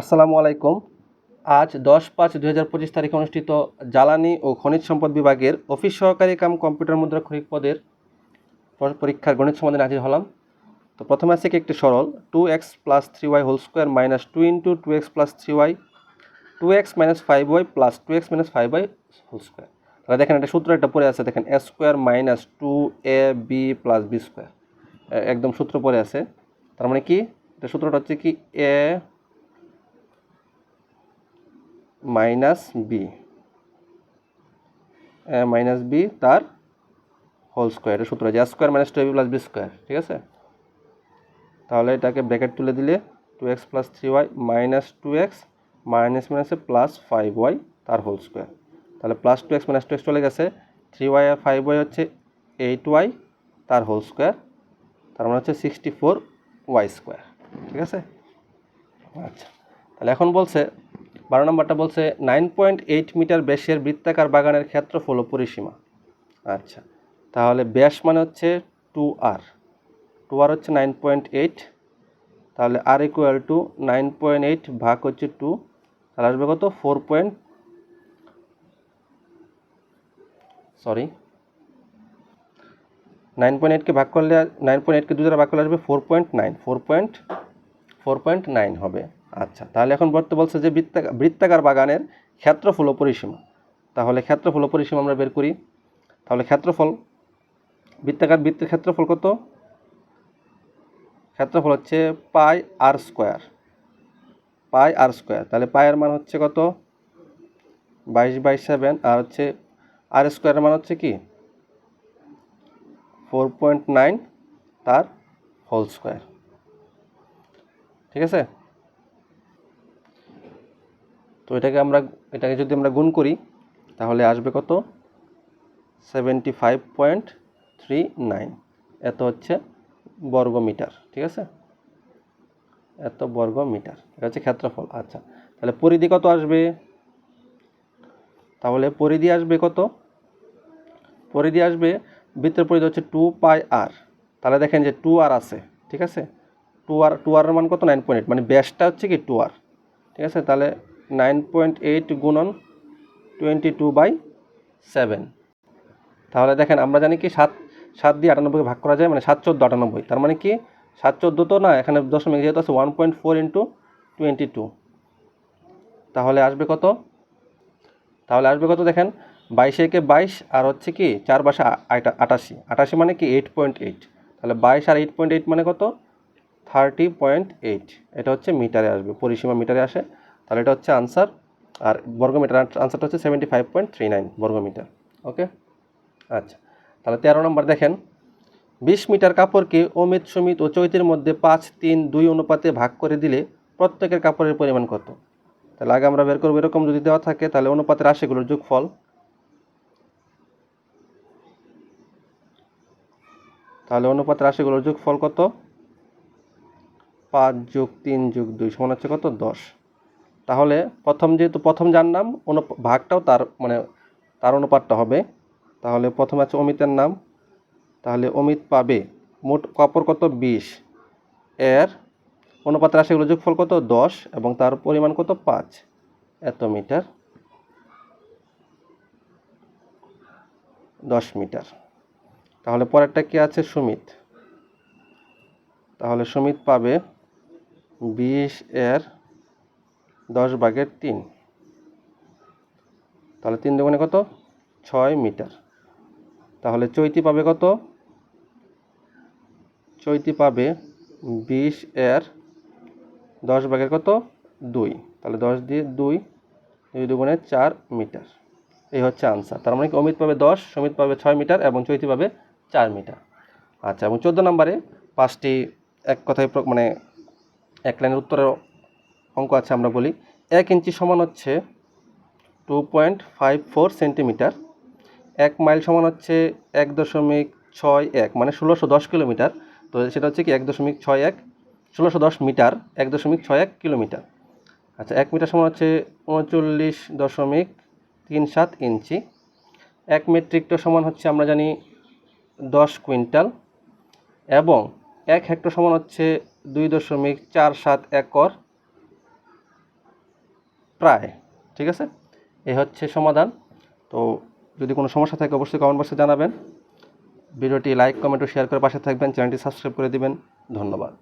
আসসালামু আলাইকুম। আজ দশ পাঁচ দুই হাজার পঁচিশ তারিখে অনুষ্ঠিত জ্বালানি ও খনিজ সম্পদ বিভাগের অফিস সহকারী কাম কম্পিউটার মুদ্রাক্ষরিক পদের পরীক্ষার গণিত সমাধানে হাজির হলাম। তো প্রথমে আছে কি একটি সরল two x plus three y whole square minus two into two x plus three y two x minus five y plus two x minus five y whole square তাহলে দেখেন একটা সূত্র একটা পড়ে আছে, দেখেন a square minus two a b plus b square একদম সূত্র পড়ে আছে। তার মানে কি? এটা সূত্রটা হচ্ছে কি a minus b minus b তার হোল স্কোয়ার এটা সূত্র আছে square minus two plus b square ঠিক আছে? তাহলে এটাকে ব্র্যাকেট তুলে দিলে two x plus three y minus two x minus মাইনাসে প্লাস ফাইভ ওয়াই তার হোল স্কোয়ার তাহলে plus two x minus two x চলে গেছে থ্রি ওয়াই আর ফাইভ ওয়াই হচ্ছে এইট ওয়াই তার হোল স্কোয়ার তার মানে হচ্ছে সিক্সটি ফোর ওয়াই স্কোয়ার ঠিক আছে? আচ্ছা তাহলে এখন বলছে বারো নম্বরটা বলছে নাইন পয়েন্ট এইট মিটার ব্যাসের বৃত্তাকার বাগানের ক্ষেত্রফল ও পরিসীমা। আচ্ছা তাহলে ব্যাস মানে হচ্ছে টু আর টু আর হচ্ছে নাইন পয়েন্ট এইট তাহলে আর equal to nine point eight ভাগ হচ্ছে টু তাহলে আসবে কত? Four point sorry nine point এইটকে ভাগ করলে নাইন পয়েন্ট এইটকে দু দ্বারা ভাগ করলে আসবে four point nine four point four point nine হবে। আচ্ছা তাহলে এখন বর্তে বলছে যে বৃত্তাকার বৃত্তাকার বাগানের ক্ষেত্রফল ও পরিসীমা। তাহলে ক্ষেত্রফল ও পরিসীমা আমরা বের করি। তাহলে ক্ষেত্রফল, বৃত্তাকার বৃত্তের ক্ষেত্রফল কত? ক্ষেত্রফল হচ্ছে পাই আর স্কোয়ার। পাই আর স্কোয়ার, তাহলে পায়ের মান হচ্ছে কত? বাইশ বাই সেভেন, আর হচ্ছে, আর স্কোয়ারের মান হচ্ছে কি? ফোর পয়েন্ট নাইন তার হোল স্কোয়ার। ঠিক আছে? তো এটাকে আমরা, এটাকে যদি আমরা গুণ করি, তাহলে আসবে কত? Seventy five point three nine এত হচ্ছে বর্গ মিটার ঠিক আছে? এত বর্গ মিটার এটা হচ্ছে ক্ষেত্রফল আচ্ছা। তাহলে পরিধি কত আসবে? তাহলে পরিধি আসবে কত? পরিধি আসবে, বৃত্তের পরিধি হচ্ছে টু পাই আর তাহলে দেখেন যে টু আর আছে, ঠিক আছে? টু আর টু আর মান কত? নাইন পয়েন্ট মানে ব্যাসটা হচ্ছে কি টু আর ঠিক আছে? তাহলে নাইন পয়েন্ট এইট গুণন টোয়েন্টি টু বাই সেভেন তাহলে দেখেন, আমরা জানি কি সাত সাত দিয়ে আটানব্বইকে ভাগ করা যায় মানে সাত চোদ্দ আটানব্বই। তার মানে কি? সাত চোদ্দ তো না, এখানে দশমিক যেহেতু আছে one point four into twenty two তাহলে আসবে কত? তাহলে আসবে কত দেখেন, বাইশে একে বাইশ, আর হচ্ছে কি, চার বাসা আটাশি। আটাশি মানে কি? এইট পয়েন্ট এইট তাহলে বাইশ আর এইট পয়েন্ট এইট মানে কত? থার্টি পয়েন্ট এইট এটা হচ্ছে মিটারে আসবে, পরিসীমা মিটারে আসে। তাহলে এটা হচ্ছে আনসার আর বর্গমিটার আনসারটা হচ্ছে seventy five point three nine বর্গমিটার ওকে আচ্ছা তাহলে তেরো নম্বর দেখেন, বিশ মিটার কাপড়কে অমিত, সুমিত ও চৈতির মধ্যে পাঁচ, তিন, দুই অনুপাতে ভাগ করে দিলে প্রত্যেকের কাপড়ের পরিমাণ কত? তাহলে আগে আমরা বের করব, এরকম যদি দেওয়া থাকে, তাহলে অনুপাতের রাশিগুলোর যোগফল, তাহলে অনুপাতের রাশিগুলোর যোগফল কত? পাঁচ যোগ তিন যোগ দুই সমান হচ্ছে কত? দশ। তাহলে প্রথম যেহেতু প্রথম যার নাম, অনু ভাগটাও তার মানে তার অনুপাতটা হবে। তাহলে প্রথম আছে অমিতের নাম। তাহলে অমিত পাবে মোট কাপড় কত? বিশ। এর অনুপাত রাশিগুলো যোগফল কত? দশ এবং তার পরিমাণ কত? পাঁচ এত মিটার। দশ মিটার। তাহলে পরেরটা কি আছে? সুমিত। তাহলে সুমিত পাবে বিশ এর দশ ভাগের তিন। তাহলে তিন দুগুণে কত? ছয় মিটার। তাহলে চৈতি পাবে কত? চৈতি পাবে বিশ এর দশ ভাগের কত? দুই। তাহলে দশ দিয়ে দুই দুই দুগুণে চার মিটার। এই হচ্ছে আনসার তার মানে কি? অমিত পাবে দশ, সমিত পাবে ছয় মিটার এবং চৈতি পাবে চার মিটার। আচ্ছা এবং চোদ্দ নম্বরে পাঁচটি এক কথায় মানে এক লাইনের উত্তরের অঙ্ক আছে আমরা বলি। এক ইঞ্চি সমান হচ্ছে two point five four centimetre. এক মাইল সমান হচ্ছে এক দশমিক ছয় এক মানে ষোলোশো দশ কিলোমিটার। তো সেটা হচ্ছে কি এক দশমিক ছয় এক, ষোলোশো দশ মিটার, এক দশমিক ছয় এক কিলোমিটার। আচ্ছা এক মিটার সমান হচ্ছে উনচল্লিশ দশমিক তিন সাত ইঞ্চি। এক মেট্রিক টন সমান হচ্ছে আমরা জানি দশ কুইন্টাল। এবং এক হেক্টর সমান হচ্ছে দুই দশমিক চার সাত একর। প্রায়, ঠিক আছে? এ হচ্ছে সমাধান। তো যদি কোনো সমস্যা থাকে, অবশ্যই কমেন্ট বক্সে জানাবেন। ভিডিওটি লাইক কমেন্ট ও শেয়ার করে পাশে থাকবেন। চ্যানেলটি সাবস্ক্রাইব করে দিবেন। ধন্যবাদ।